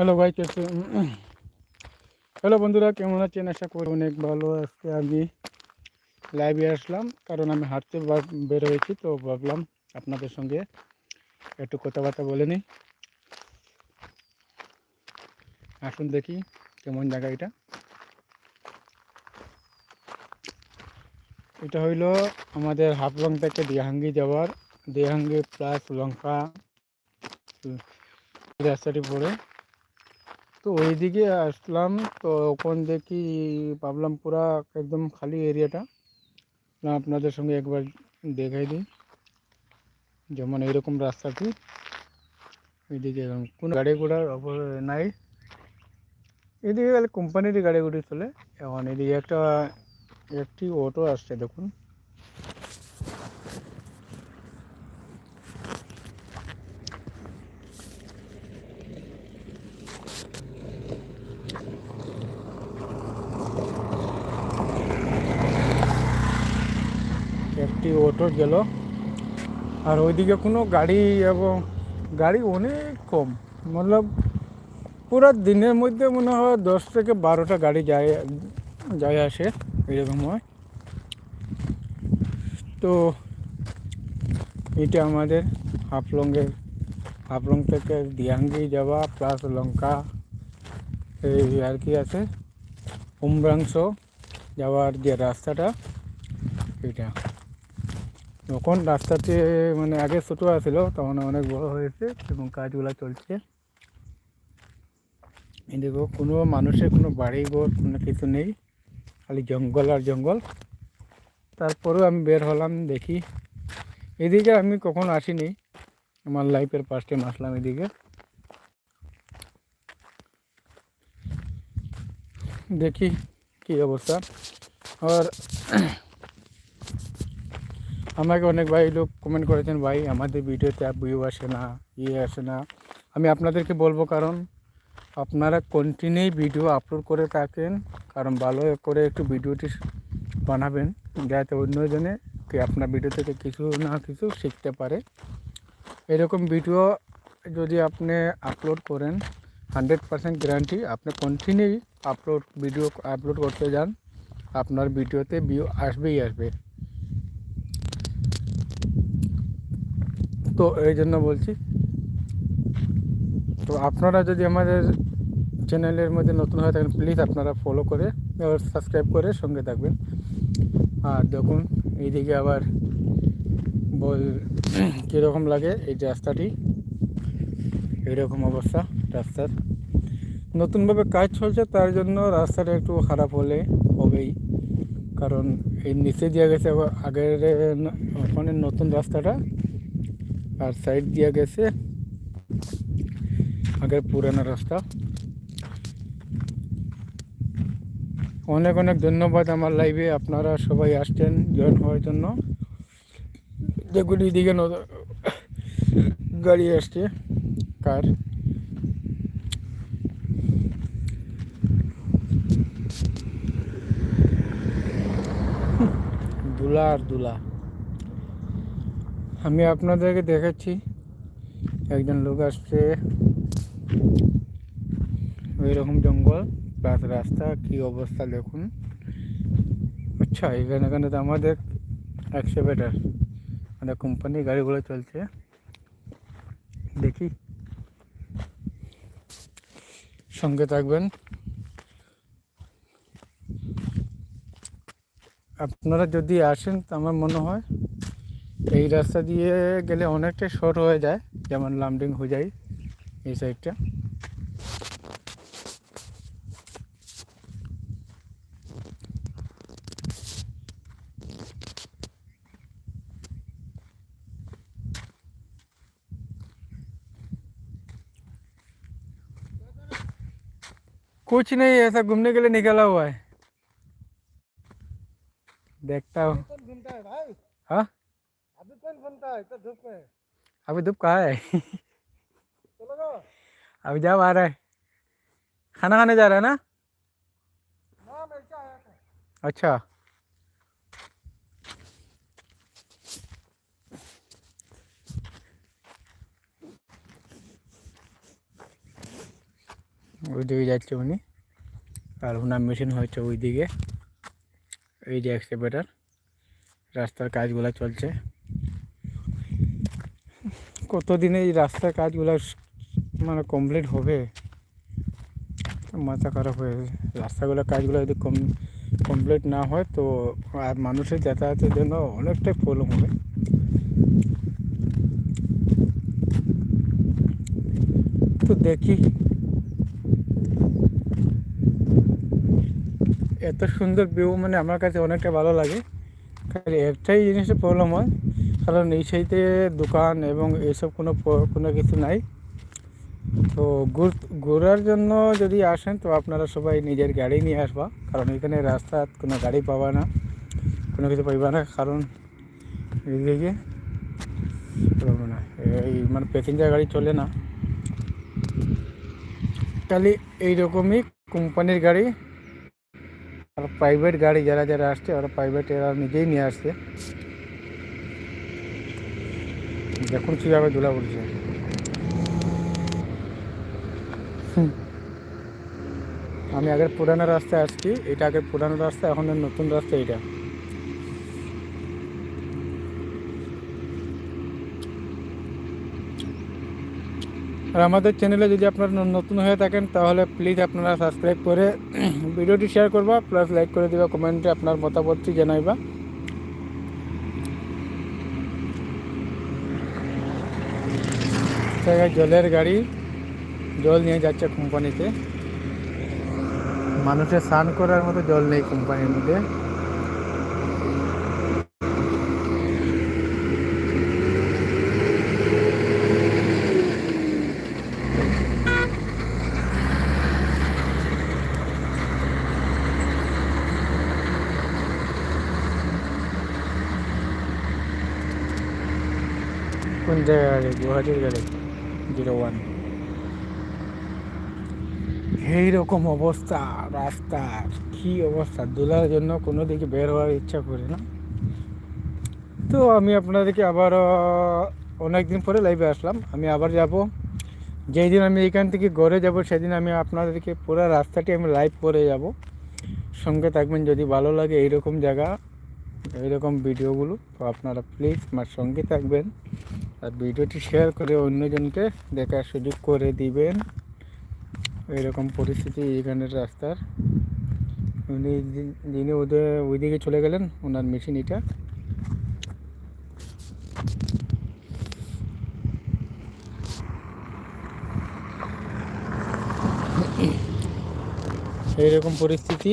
Hello ভাই কেসে hello বন্ধুরা, কেমন আছেন? আশা করি অনেক ভালো আজকে আমি লাইভে আসলাম, কারণ আমি হাঁটতে বের হয়েছি, তো ভাবলাম আপনাদের সঙ্গে একটু কথাবার্তা বলে নিই। আসুন দেখি, কেমন জায়গা এটা? এটা হইল আমাদের হাফলং থেকে দেহাঙ্গি যাওয়ার, দিহাঙ্গি প্লাস লঙ্কা রাস্তাটি পড়ে। তো ওইদিকে আসলাম, তো ওখান দেখি ভাবলাম পুরা একদম খালি এরিয়াটা। না, আপনাদের সঙ্গে একবার দেখাই দিই। যেমন এইরকম রাস্তাটি এরকম। কোনো গাড়ি ঘোড়ার অবর নাই। এদিকে গেলে কোম্পানির গাড়ি ঘুড়ি চলে। এখন এদিকে একটা, একটি অটো আসছে, দেখুন। অটো গেল। আর ওইদিকে কোনো গাড়ি এবং গাড়ি অনেক কম। মতলব পুরো দিনের মধ্যে মনে হয় দশ থেকে বারোটা গাড়ি যায় যায় আসে এরকম হয়। তো এটা আমাদের হাফলংয়ের, হাফলং থেকে দিয়াঙ্গি যাওয়া প্লাস লঙ্কা এই আর কি আছে উমরাংশ যাওয়ার যে রাস্তাটা, এটা। যখন রাস্তাতে মানে আগে ছোটো আছিল, তখন অনেক বড় হয়েছে এবং কাজগুলো চলছে। এদিকেও কোনো মানুষের কোনো বাড়ি ঘর, কোনো কিছু নেই, খালি জঙ্গল আর জঙ্গল। তারপরেও আমি বের হলাম, দেখি। এদিকে আমি কখনো আসিনি, আমার লাইফের ফার্স্ট টাইম আসলাম এদিকে। দেখি কি অবস্থা। আর আমাকে অনেক ভাই লোক কমেন্ট করেছেন, ভাই, আমাদের ভিডিওতে ভিউ আসে না ইয়ে আসে না। আমি আপনাদেরকে বলব কারণ, আপনারা কন্টিনিউ ভিডিও আপলোড করে থাকেন, কারণ ভালো করে একটু ভিডিওটি বানাবেন, যাতে অন্যজনে কি আপনার ভিডিও থেকে কিছু না কিছু শিখতে পারে। এরকম ভিডিও যদি আপনি আপলোড করেন হান্ড্রেড পারসেন্ট গ্যারান্টি আপনি কন্টিনিউ আপলোড ভিডিও আপলোড করতে যান, আপনার ভিডিওতে ভিউ আসবেই আসবে। তো এই জন্য বলছি। তো আপনারা যদি আমাদের চ্যানেলের মধ্যে নতুন হয়ে থাকেন প্লিজ আপনারা ফলো করে সাবস্ক্রাইব করে সঙ্গে থাকবেন। আর দেখুন, এইদিকে আবার বল কীরকম লাগে এই রাস্তাটি। এইরকম অবস্থা রাস্তার। নতুনভাবে কাজ চলছে, তার জন্য রাস্তাটা একটু খারাপ হলে হবেই। কারণ এই নিচে দেওয়া গেছে আগের ওখানে নতুন রাস্তাটা আর সাইড দেওয়া গেছে আগের পুরানো রাস্তা। অনেক অনেক ধন্যবাদ আমার লাইভে আপনারা সবাই আসছেন জয়েন হওয়ার জন্য। যেগুলি দিকে নতুন গাড়ি আসছে কার দুলা আর দুলা। আমি আপনাদেরকে দেখাচ্ছি। একজন লোক আসছে। ওইরকম জঙ্গল, প্লাস রাস্তা, কি অবস্থা দেখুন। আচ্ছা এখানে এখানে তো আমাদের এক্সেভেটার আমাদের কোম্পানির গাড়িগুলো চলছে। দেখি। সঙ্গে থাকবেন। আপনারা যদি আসেন, তো আমার মনে হয় এই রাস্তা দিয়ে গেলে অনেকটাই শর্ট হয়ে যায় যেমন লামডিং হয়ে যায় এই সাইডটা कुछ नहीं ऐसा घूमने के लिए निकला हुआ है देखता हूँ कौन घूमता है भाई हाँ अभी कौन घूमता है तो धूप में अभी धूप कहाँ है चलो गो अभी जब आ रहा है खाना खाने जा रहा है ना ना मैं क्या आया था अच्छा ওই দিকে যাচ্ছে উনি আর ওনার মেশিন হচ্ছে ওই দিকে এই যে এক্সকেভেটার রাস্তার কাজগুলো চলছে কতদিনে এই রাস্তার কাজগুলো মানে কমপ্লিট হবে? মাথা খারাপ হয়ে গেছে। রাস্তাগুলোর কাজগুলো যদি কম কমপ্লিট না হয় তো আর মানুষের যাতায়াতের জন্য অনেকটাই প্রবলেম হবে। তো দেখি। এত সুন্দর ভিউ মানে আমার কাছে অনেকটা ভালো লাগে। খালি একটাই জিনিসের প্রবলেম হয় কারণ এই সাইডে দোকান এবং এইসব কোনো কোনো কিছু নাই। তো ঘুর- ঘোরার জন্য যদি আসেন, তো আপনারা সবাই নিজের গাড়ি নিয়ে আসবা। কারণ এখানে রাস্তা, কোনো গাড়ি পাবা না, কোনো কিছু পাইবা না। কারণ এইদিকে পাবো না। এই মানে প্যাসেঞ্জার গাড়ি চলে না। খালি এইরকমই কোম্পানির গাড়ি আর প্রাইভেট গাড়ি যারা যারা আসছে, ওরা প্রাইভেট এরা নিজেই নিয়ে আসছে। দেখুন কীভাবে ধুলা পড়ছে। আমি আগের পুরানো রাস্তায় আসছি, এটা আগের পুরানো রাস্তা, এখন নতুন রাস্তা এটা আর আমাদের চ্যানেলে যদি আপনারা নতুন হয়ে থাকেন, তাহলে প্লিজ আপনারা সাবস্ক্রাইব করে ভিডিওটি শেয়ার করবা প্লাস লাইক করে দিবা কমেন্টে আপনার মতামতটি জানাইবা। জায়গায় জলের গাড়ি, জল নিয়ে যাচ্ছে কোম্পানিতে। মানুষের স্নান করার মতো জল নেই কোম্পানির মধ্যে। কোন জায়গায় গাড়ি? গুয়াহাটির গাড়ি? Zero one. এইরকম অবস্থা রাস্তার কি অবস্থা? দোলার জন্য কোনো দিকে বের হওয়ার ইচ্ছা করে না। তো আমি আপনাদেরকে আবার অনেক দিন পরে লাইভে আসলাম। আমি আবার যাব। যেই দিন আমি এখান থেকে ঘরে যাব, সেদিন আমি আপনাদেরকে পুরো রাস্তাটি আমি লাইভ করে যাব। সঙ্গে থাকবেন যদি ভালো লাগে এইরকম জায়গা, এইরকম ভিডিওগুলো তো আপনারা প্লিজ আমার সঙ্গে থাকবেন। আর ভিডিওটি শেয়ার করে অন্যজনকে দেখার সুযোগ করে দিবেন। এরকম পরিস্থিতি এখানের রাস্তার। উনি যিনি ওদের ওইদিকে চলে গেলেন, ওনার মেশিন এটা। এইরকম পরিস্থিতি।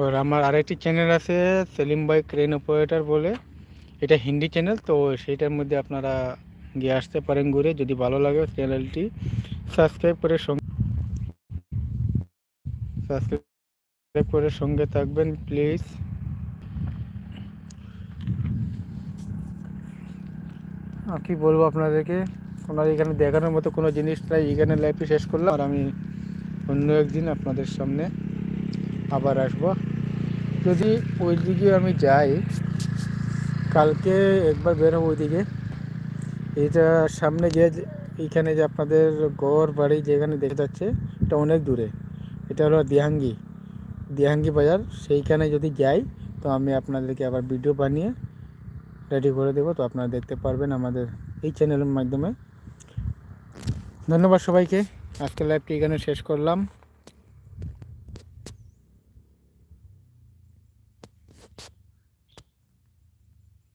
ওর আমার আরেকটি চ্যানেল আছে, সেলিম বাইক ক্রেন অপারেটর বলে। এটা হিন্দি চ্যানেল তো সেইটার মধ্যে আপনারা গিয়ে আসতে পারেন ঘুরে। যদি ভালো লাগে চ্যানেলটি সাবস্ক্রাইব করে সঙ্গে সাবস্ক্রাইব করে সঙ্গে থাকবেন প্লিজ আর কি বলব আপনাদেরকে? ওনার এখানে দেখানোর মতো কোনো জিনিস নাই। এখানে লাইফে শেষ করলাম, আর আমি অন্য একদিন আপনাদের সামনে আবার আসব। যদি ওই দিকে আমি যাই কালকে একবার বের হব ওইদিকে। এটা সামনে যে এইখানে যে আপনাদের ঘর বাড়ি যেখানে দেখা যাচ্ছে, এটা অনেক দূরে। এটা হলো দিহাঙ্গি। দিহাঙ্গি বাজার। সেইখানে যদি যাই, তো আমি আপনাদেরকে আবার ভিডিও বানিয়ে রেডি করে দেবো। তো আপনারা দেখতে পারবেন আমাদের এই চ্যানেলের মাধ্যমে। ধন্যবাদ সবাইকে। আজকের লাইভটি এখানে শেষ করলাম।